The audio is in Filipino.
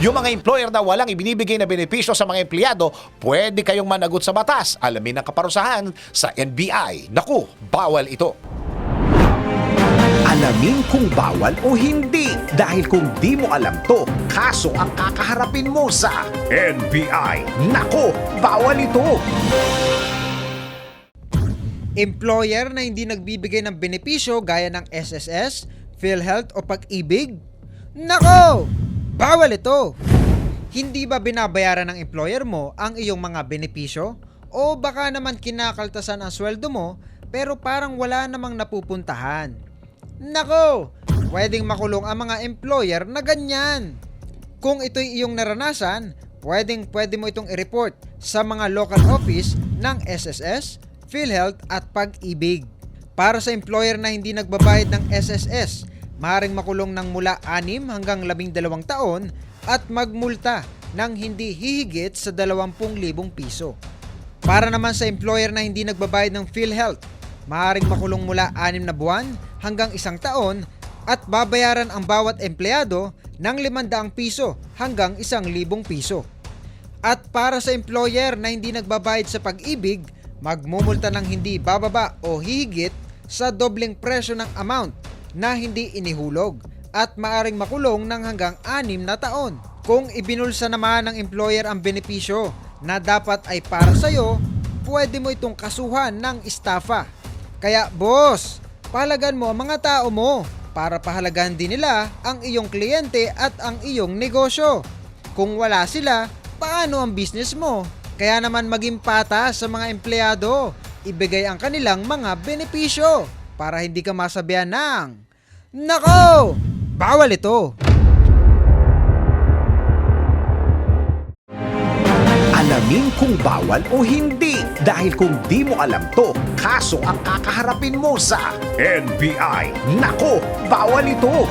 Yung mga employer na walang ibinibigay na benepisyo sa mga empleyado, pwede kayong managot sa batas. Alamin ang kaparusahan sa NBI. Naku, bawal ito. Alamin kung bawal o hindi. Dahil kung di mo alam to, kaso ang kakaharapin mo sa NBI. Naku, bawal ito. Employer na hindi nagbibigay ng benepisyo gaya ng SSS, PhilHealth o Pag-ibig? Nako! Bawal ito! Hindi ba binabayaran ng employer mo ang iyong mga benepisyo? O baka naman kinakaltasan ang sweldo mo pero parang wala namang napupuntahan? Nako! Pwedeng makulong ang mga employer na ganyan. Kung ito'y iyong naranasan, pwedeng pwede mo itong i-report sa mga local office ng SSS, PhilHealth at Pag-ibig. Para sa employer na hindi nagbabayad ng SSS, maaaring makulong ng mula 6 hanggang 12 taon at magmulta ng hindi hihigit sa 20,000 piso. Para naman sa employer na hindi nagbabayad ng PhilHealth, maaaring makulong mula 6 na buwan hanggang isang taon at babayaran ang bawat empleyado ng 500 piso hanggang 1,000 piso. At para sa employer na hindi nagbabayad sa pag-ibig, magmumulta ng hindi bababa o hihigit sa dobleng presyo ng amount na hindi inihulog at maaring makulong ng hanggang 6 na taon. Kung ibinulsa naman ng employer ang benepisyo na dapat ay para sa'yo, pwede mo itong kasuhan ng estafa. Kaya boss, pahalagan mo ang mga tao mo para pahalagahan din nila ang iyong kliyente at ang iyong negosyo. Kung wala sila, paano ang business mo? Kaya naman maging patas sa mga empleyado, ibigay ang kanilang mga benepisyo para hindi ka masabihan ng Nako! Bawal ito! Alamin kung bawal o hindi. Dahil kung di mo alam to, kaso ang kakaharapin mo sa NBI. Naku, bawal ito.